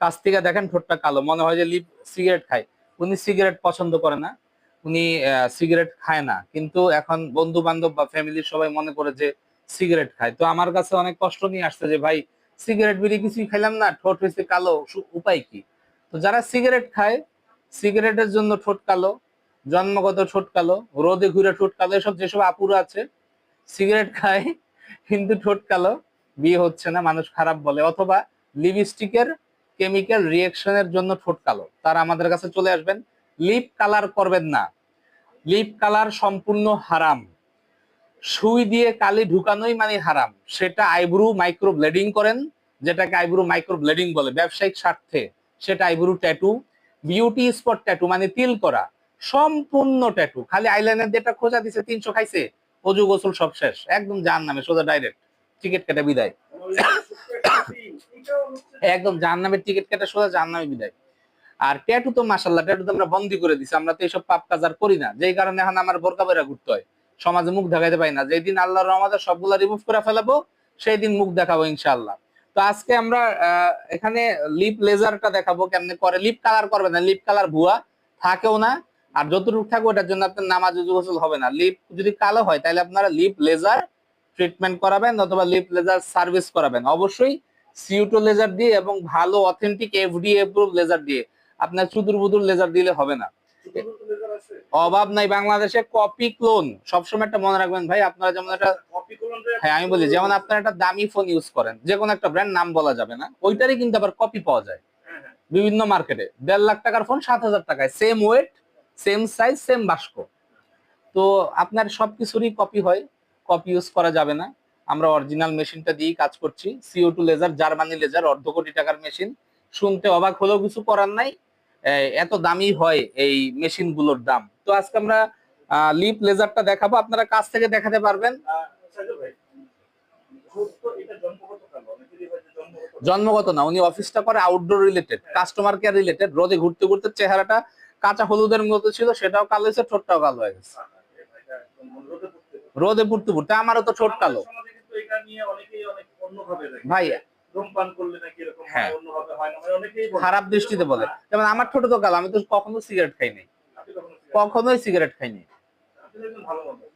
কাছ থেকে দেখেন ঠোঁটটা কালো। মনে হয় যে লিপ সিগারেট খায়। উনি সিগারেট পছন্দ করে না। উনি সিগারেট খায় না। কিন্তু এখন বন্ধু বান্ধব বা ফ্যামিলির সবাই মনে করে যে সিগারেট খায়। তো আমার কাছে অনেক কষ্ট নিয়ে আসছে যে, ভাই, সিগারেট বিড়ি কিছুই খাইলাম না। ঠোঁট হয়েছে কালো। উপায় কি? তো যারা সিগারেট খায়, সিগারেটের জন্য ঠোঁট কালো, জন্মগত ঠোঁট কালো, রোদে ঘুরে ঠোঁট কালো, এসব যেসব আপুরা আছে, সিগারেট খায়, কিন্তু ঠোঁট কালো, বিয়ে হচ্ছে না, মানুষ খারাপ বলে। অথবা লিপস্টিকের কেমিক্যাল রিয়েকশনের জন্য ঠোঁট কালো। তারা আমাদের কাছে চলে আসবেন। লিপ কালার করবেন না। লিপ কালার সম্পূর্ণ হারাম। সুই দিয়ে কালি ঢুকানোই মানে হারাম। সেটা আইব্রু মাইক্রো ব্লেডিং করেন, যেটাকে আইব্রু মাইক্রো ব্লেডিং বলে। ব্যবসায়িক স্বার্থে সেটা eyebrow tattoo beauty spot tattoo মানে তিল করা। সম্পূর্ণ ট্যাটু খালি আইলাইনার যেটা খোঁজা দিছে, তিনশো খাইছে। অজু গোসল সব শেষ। একদম যার নামে সোজা ডাইরেক্ট টিকিট কেটে বিদায়। একদম জাহান নামের টিকিট কেটে সোজা জাহান নামে বিদায়। আর ট্যাটু তো মাসাল্লাহ ট্যাটু তো আমরা বন্দি করে দিছি, আমরা তো এইসব পাপ কাজ আর করি না। যেই কারণে এখন আমার বোরকা বেরা ঘুরতে হয়। সমাজে মুখ দেখাইতে না। যেই দিন আল্লাহর রহমতে সবগুলা রিমুভ করে ফেলাবো, সেই দিন মুখ দেখাবো ইনশাআল্লাহ। তো আজকে আমরা এখানে লিপ লেজারটা দেখাবো কেমনে করে। লিপ কালার করবে না লিপ কালার ভুয়া, থাকেও না। আর যতটুকু থাকবে ওটার জন্য আপনার নামাজ গোসল হবে না। লিপ যদি কালো হয়, তাহলে আপনারা লিপ লেজার ট্রিটমেন্ট করাবেন অথবা লিপ লেজার সার্ভিস করাবেন। অবশ্যই সিউটো লেজার দিয়ে এবং ভালো অথেন্টিক এফডি এপ্রুভ লেজার দিয়ে। আপনার চুদুর বুদুর লেজার দিলে হবে না। অভাব নাই বাংলাদেশে কপি ক্লোন সবসময় একটা মনে রাখবেন ভাই আপনারা যেমন একটা হ্যাঁ আমি বলি যেমন আপনারা একটা দামি ফোন ইউজ করেন যে কোনো একটা ব্র্যান্ড নাম বলা যাবে না ওইটারই কিন্তু আবার কপি পাওয়া যায়। বিভিন্ন মার্কেটে দেড় লাখ টাকার ফোন সাত হাজার টাকায়। Same weight same size same বাস্ক তো আপনার সবকিছুরই কপি হয় কপি ইউজ করা যাবে না। আমরা অরিজিনাল মেশিনটা দিয়েই কাজ করছি। C O two laser Germany laser অর্ধ কোটি টাকার মেশিন শুনতে অবাক হলেও কিছু করার নাই। এত দামি হয় এই মেশিনগুলোর দাম। তো আজকে আমরা লিপ লেজারটা দেখাবো। আপনারা কাছ থেকে দেখাতে পারবেন। জন্মগত না, উনি অফিসটা করে outdoor related customer care related রোদে ঘুরতে ঘুরতে চেহারাটা কাঁচা হলুদের মতো ছিল, সেটাও কালো হয়েছে, ঠোঁটটাও কালো হয়ে গেছে। রোদে পড়তে পড়তে, আমারও তো ঠোঁট কালো। ভাই ধূমপান করলে নাকি এরকম হ্যাঁ। অন্যভাবে হয় না। হয় অনেকেই খারাপ দৃষ্টিতে বলে। যেমন আমার ঠোঁট তো কালো আমি তো কখনো সিগারেট খাই নাই। আপনি কখনো cigarette- কখনোই সিগারেট খাইনি।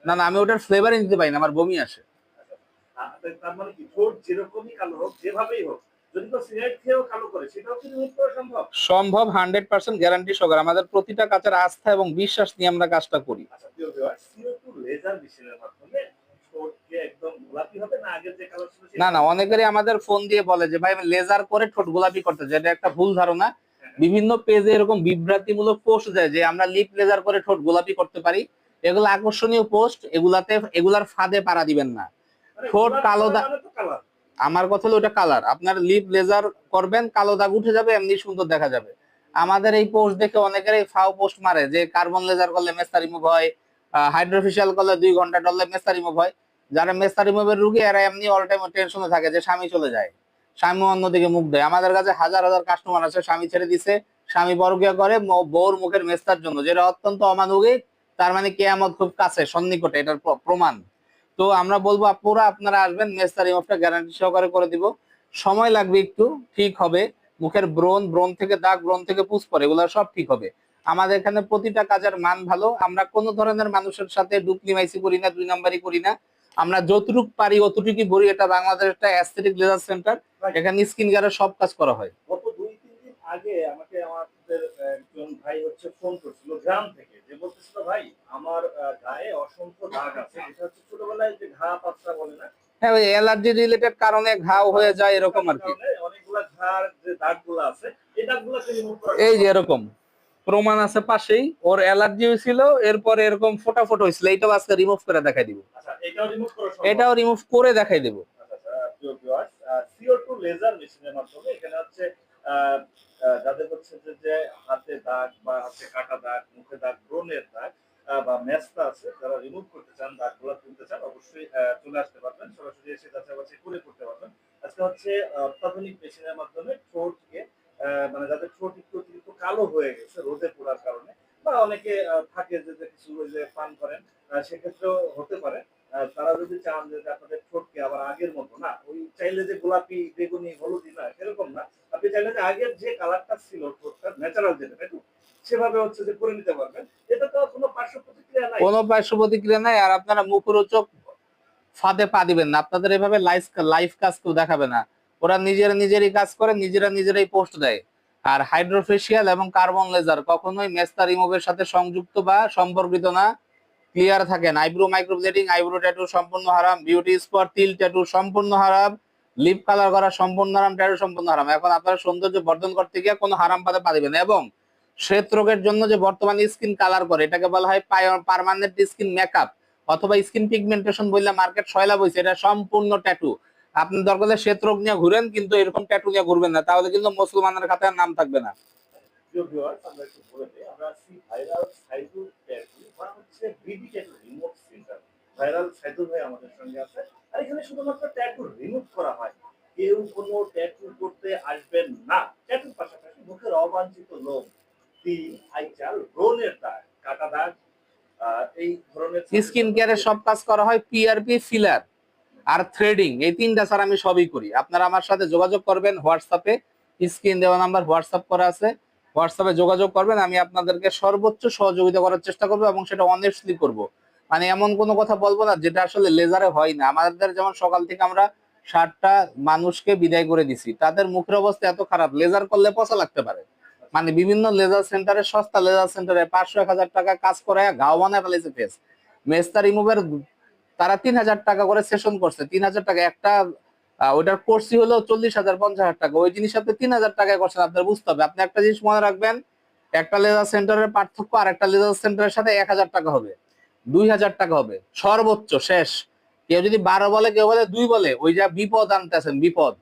না না আমি ওটার ফ্লেভারই নিতে পারি না আমার বমি আসে। তার মানে কি? ঠোঁট যেরকমই কালো হোক যেভাবেই হোক সম্ভব? হান্ড্রেড পার্সেন্ট গ্যারান্টি সহকারে। আমাদের প্রতিটা কাজের আস্থা এবং বিশ্বাস নিয়ে আমরা কাজটা করি। আচ্ছা প্রিয় ভিউয়ার CO2 লেজার মেশিনের মাধ্যমে ঠোঁটকে একদম গোলাপি হবে না? না অনেকেরই আমাদের ফোন দিয়ে বলে যে ভাই আমি লেজার করে ঠোঁট গোলাপি করতে চাই। এটা একটা ভুল ধারণা। বিভিন্ন পেজে এরকম বিভ্রান্তিমূলক পোস্ট দেয় যে আমরা লিপ লেজার করে ঠোঁট গোলাপি করতে পারি। এগুলো আকর্ষণীয় পোস্ট এগুলাতে এগুলার ফাঁদে পাড়া দিবেন না। ঠোঁট কালো দা- মানে আমার কথা হলো ওটা কালার আপনার লিপ লেজার করবেন কালো দাগ উঠে যাবে এমনি সুন্দর দেখা যাবে। আমাদের এই পোস্ট দেখে অনেকের এই ফাও পোস্ট মারে যে কার্বন লেজার করলে মেস্তা রিমুভ হয় হাইড্রোফেশিয়াল করলে দুই ঘণ্টা ডললে মেস্তা রিমুভ হয়। যারা মেস্তা রিমুভের রুগী, এরা এমনি অল টাইম টেনশনে থাকে যে স্বামী চলে যায়। স্বামী অন্যদিকে মুখ দেয়। আমাদের কাছে হাজার হাজার কাস্টমার আছে, স্বামী ছেড়ে দিছে, স্বামী বর্গীয় করে বউর মুখের মেস্তার জন্য, যেটা অত্যন্ত অমানবিক, তার মানে কেয়ামত খুব কাছে, সন্নিকটে, এটার প্রমাণ। তো আমরা বলব, আপুরা, আপনারা আসবেন মেস্তা রিমুভটা গ্যারান্টি সহকারে করে দিব। সময় লাগবে একটু, ঠিক হবে। মুখের ব্রণ ব্রণ থেকে দাগ, ব্রণ থেকে পুষ পরে এগুলো সব ঠিক হবে। আমাদের এখানে প্রতিটা কাজের মান ভালো। আমরা কোনো ধরনের মানুষের সাথে ডুপ্লিমাইসি করি না, দুই নাম্বারই করি না। আমরা যতটুক পারি অতটুকুই বলি এটা বাংলাদেশ একটা অ্যাস্থেটিক লেজার সেন্টার এখানে স্কিন কেয়ারের সব কাজ করা হয়। গত দুই তিন দিন আগে আমাকে আমাদের একজন ভাই হচ্ছে ফোন করছিল গ্রাম থেকে। যে বলতেছিল ভাই আমার গায়ে অসংখ্য দাগ আছে। এটা হচ্ছে ছোটবেলায় যে ঘা পাতলা বলে না? হ্যাঁ ওই অ্যালার্জি রিলেটেড কারণে ঘাও হয়ে যায় এরকম আর কি। কারণে অনেকগুলা যে দাগগুলো আছে এই দাগগুলোকে রিমুভ করা এই যে এরকম। প্রমাণ আছে পাশেই। ওর অ্যালার্জি হয়েছিল এরপর এরকম ফোটা ফোটা হয়েছিল। এইটাও আজকে রিমুভ করে দেখাই দিব। আচ্ছা এটাও রিমুভ করা সম্ভব। এটাও রিমুভ করে দেখাই দেবো। লেজার মেশিনের মাধ্যমে এখানে হচ্ছে যাদের হচ্ছে যে যে হাতে দাগ বা হাতে কাটা দাগ মুখে দাগ ব্রণের দাগ বা মেস্তা আছে যারা রিমুভ করতে চান দাগগুলো তুলতে চান অবশ্যই চলে আসতে পারবেন সরাসরি এসে যাচাই বাছাই করে করতে পারবেন। আজকে হচ্ছে অত্যাধুনিক মেশিনের মাধ্যমে ঠোঁটকে মানে যাদের ঠোঁট একটু অতিরিক্ত কালো হয়ে গেছে রোদে পোড়ার কারণে বা অনেকে থাকে যে কিছু যে পান করেন সেক্ষেত্রেও হতে পারে। তারা যদি চান যে আপনাদের ঠোঁটকে আবার আগের মতো, না, ওই চাইলে যে গোলাপি, বেগুনি হলুদি না, সেরকম না, আপনি চাইলে যে আগের যে কালারটা ছিল ঠোঁটটা ন্যাচারাল যেটা, তাই সেভাবে হচ্ছে যে করে নিতে পারবেন। এটা তো কোনো পার্শ্ব প্রতিক্রিয়া নাই। কোনো পার্শ্ব প্রতিক্রিয়া নাই, আর আপনারা মুখরোচক ফাঁদে পা দিবেন না। আপনাদের এভাবে লাইফ লাইফ কাজ কেউ দেখাবে না। ওরা নিজেরা নিজেরই কাজ করে, নিজেরা নিজেরাই পোস্ট দেয়। আর হাইড্রোফেশিয়াল এবং কার্বন লেজার কখনোই মেস্তা রিমুভের সাথে সংযুক্ত বা সম্পর্কিত না। ক্লিয়ার থাকেন। আইব্রো মাইক্রোব্লেডিং আইব্রো ট্যাটু সম্পূর্ণ হারাম বিউটি স্পট তিল ট্যাটু সম্পূর্ণ হারাম লিপ কালার করা সম্পূর্ণ হারাম ট্যাটু সম্পূর্ণ হারাম। এখন আপনারা সৌন্দর্য বর্ধন করতে গিয়ে কোনো হারাম পাতে পা দিবেন। এবং শ্বেত রোগের জন্য যে বর্তমানে স্কিন কালার করে, এটাকে বলা হয় পার্মানেন্ট স্কিন মেকআপ অথবা স্কিন পিগমেন্টেশন বললে মার্কেট সয়লা বইছে। এটা সম্পূর্ণ ট্যাটু আপনি দরকার শ্বেত রোগ নিয়ে ঘুরেন, কিন্তু এরকম ট্যাটু নিয়ে ঘুরবেন না। তাহলে কিন্তু মুসলমানের খাতায় নাম থাকবে না। প্রিয় ভিউয়ার্স আমরা একটু বলে দিই আমরা আছি ভাইরাল সাইদু ট্যাটু বা হচ্ছে BD tattoo remote centre viral Saidu ভাই আমাদের সঙ্গে আছে। আর এখানে শুধুমাত্র ট্যাটু রিমুভ করা হয়। কেউ কোনো ট্যাটু করতে আসবেন না। ট্যাটুর পাশাপাশি মুখের অবাঞ্ছিত লোম তিল আইচাল ব্রণের দাগ কাটা দাগ এই ধরনের স্কিন কেয়ারের সব কাজ করা হয় পিআরপি ফিলার আর থ্রেডিং এই তিনটা স্যার আমি সবই করি। আপনারা আমার সাথে যোগাযোগ করবেন হোয়াটসঅ্যাপে। স্ক্রিন দেওয়া নাম্বার হোয়াটসঅ্যাপ করা আছে। হোয়াটসঅ্যাপে যোগাযোগ করবেন, আমি আপনাদেরকে সর্বোচ্চ সহযোগিতা করার চেষ্টা করব এবং সেটা অনেস্টলি করব। মানে এমন কোনো কথা বলব না, যেটা আসলে লেজারে হয় না। আমাদের যেমন সকাল থেকে আমরা ষাটটা মানুষকে বিদায় করে দিছি, তাদের মুখের অবস্থা এত খারাপ। লেজার করলে পচা লাগতে পারে। মানে বিভিন্ন লেজার সেন্টারে, সস্তা লেজার সেন্টারে পাঁচশো, এক হাজার টাকা কাজ করে গাও বানায় ফেলেছে ফেস মেস্তা রিমুভের তারা তিন হাজার টাকা করে সেশন করছে, তিন হাজার টাকা। একটা আহ, ওইটার কোর্সই হলো চল্লিশ হাজার পঞ্চাশ হাজার টাকা। ওই জিনিস আপনি তিন হাজার টাকায় করছেন আপনার বুঝতে হবে। আপনি একটা জিনিস মনে রাখবেন একটা লেজার সেন্টারের পার্থক্য আর একটা লেজার সেন্টারের সাথে এক হাজার টাকা হবে। দুই হাজার টাকা হবে। সর্বোচ্চ শেষ। কেউ যদি বারো বলে কেউ বলে দুই বলে ওই যা বিপদ আনতেছেন বিপদ।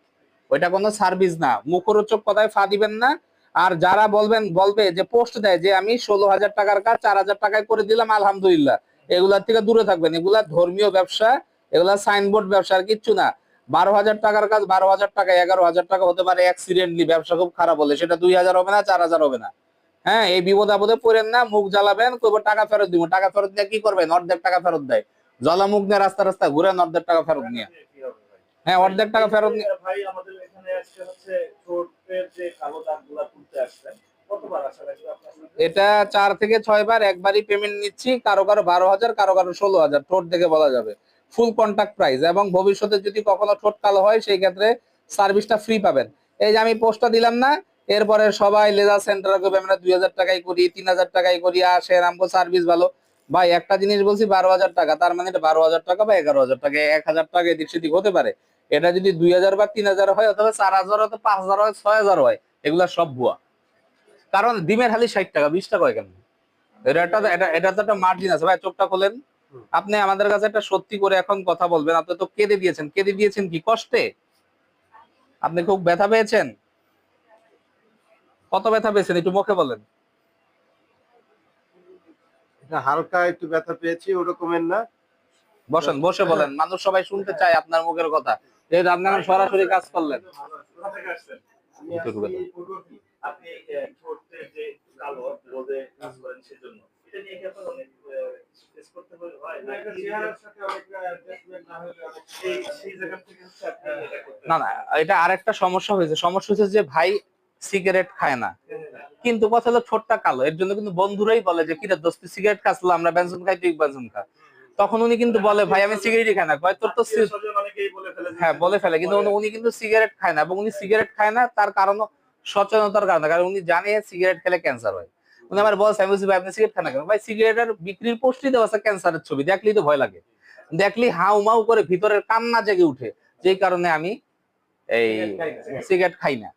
ওইটা কোনো সার্ভিস না। মুখরোচক কথায় ফা দিবেন না। আর যারা বলবেন বলবে যে পোস্ট দেয় যে আমি ষোলো হাজার টাকার কাজ চার হাজার টাকায় করে দিলাম আলহামদুলিল্লাহ। এগুলার থেকে দূরে থাকবেন। এগুলা ধর্মীয় ব্যবসা এগুলা সাইনবোর্ড ব্যবসা আর কিচ্ছু না। বারো হাজার টাকার কাজ বারো হাজার টাকা এগারো হাজার টাকা হতে পারে অ্যাক্সিডেন্টলি ব্যবসা খুব খারাপ হলে সেটা দুই হাজার হবে না চার হাজার হবে না হ্যাঁ এই বিপদ আপদে পড়েন না মুখ জ্বালাবেন কইব টাকা ফেরত দিব টাকা ফেরত দিয়ে কি করবেন অর্ধেক টাকা ফেরত দেয় জ্বালা মুখ নিয়ে রাস্তা রাস্তা ঘুরেন অর্ধেক টাকা ফেরত নিয়ে? হ্যাঁ অর্ধেক টাকা ফেরত নিয়ে ভাই আমাদের এখানে আজকে হচ্ছে যে কালো দাগগুলা তুলতে আসছেন কতবার আশা রাখি আপনার সাথে? এটা চার থেকে ছয় বার একবারই পেমেন্ট নিচ্ছি কারও কারও বারো হাজার কারও কারও ষোলো হাজার ঠোঁট দেখে বলা যাবে ফুল কন্ট্যাক্ট প্রাইস এবং ভবিষ্যতে যদি কখনো ঠোঁট কালো হয়, সেই ক্ষেত্রে সার্ভিসটা ফ্রি পাবেন। এই যে আমি পোস্টটা দিলাম না, এরপরে সবাই লেজার সেন্টার করবে আমরা দুই হাজার টাকাই করি, তিন হাজার টাকাই করি আসেন আমগো সার্ভিস ভালো। ভাই, একটা জিনিস বলছি, বারো হাজার টাকা, তার মানে এটা বারো হাজার টাকা বা এগারো হাজার টাকা, এক হাজার টাকা এদিক সেদিক হতে পারে। এটা যদি দুই হাজার বা তিন হাজার হয়, অথবা চার হাজার হয় পাঁচ হাজার হয়, ছয় হাজার হয়, এগুলা সব ভুয়া। কারণ ডিমের হালি ষাট টাকা, বিশ টাকা হয় কেন? এটা একটা, এটা এটা তো একটা মার্জিন আছে। ভাই, চোখটা খোলেন। আপনি আমাদের কাছে একটা সত্যি করে এখন কথা বলবেন। আপনি তো কেঁদে দিয়েছেন। কেঁদে দিয়েছেন কি? কষ্টে? আপনি খুব ব্যথা পেয়েছেন? কত ব্যথা পেয়েছেন? একটু মুখে বলেন। এটা হালকা একটু ব্যথা পেয়েছি ওরকমের না। বসেন বসে বলেন। মানুষ সবাই শুনতে চায় আপনার মুখের কথা। যেহেতু আপনি সরাসরি কাজ করলেন। আপনি যে কালো রোদে কাজ করেন সেজন্য। এটা নিয়ে কি আপনার অনেক করতে হয় না, না এটা আরেকটা সমস্যা হয়েছে। সমস্যা হচ্ছে যে ভাই সিগারেট খায় না। কিন্তু কথা হলো ছোটটা কালো। এর জন্য কিন্তু বন্ধুরাই বলে যে কিরে দোস্ত সিগারেট খাসলো আমরা বেনসন খাই তুই বেনসন খা। তখন উনি কিন্তু বলে ভাই আমি সিগারেটই খাই না। কয় তোর তো হ্যাঁ বলে ফেলে। কিন্তু উনি- উনি কিন্তু সিগারেট খায় না এবং উনি সিগারেট খায় না তার কারণ সচেতনতার কারণে। কারণ উনি জানে সিগারেট খেলে ক্যান্সার হয়। উনি আমার বস আমি বলছি ভাই আপনি সিগারেট খান না কেন? ভাই সিগারেটের বিক্রির পোস্টই দেওয়া আছে ক্যান্সারের ছবি দেখলেই তো ভয় লাগে। দেখলি হাউ মাউ করে ভিতরের কান্না জেগে উঠে যেই কারণে আমি এই সিগারেট খাই না।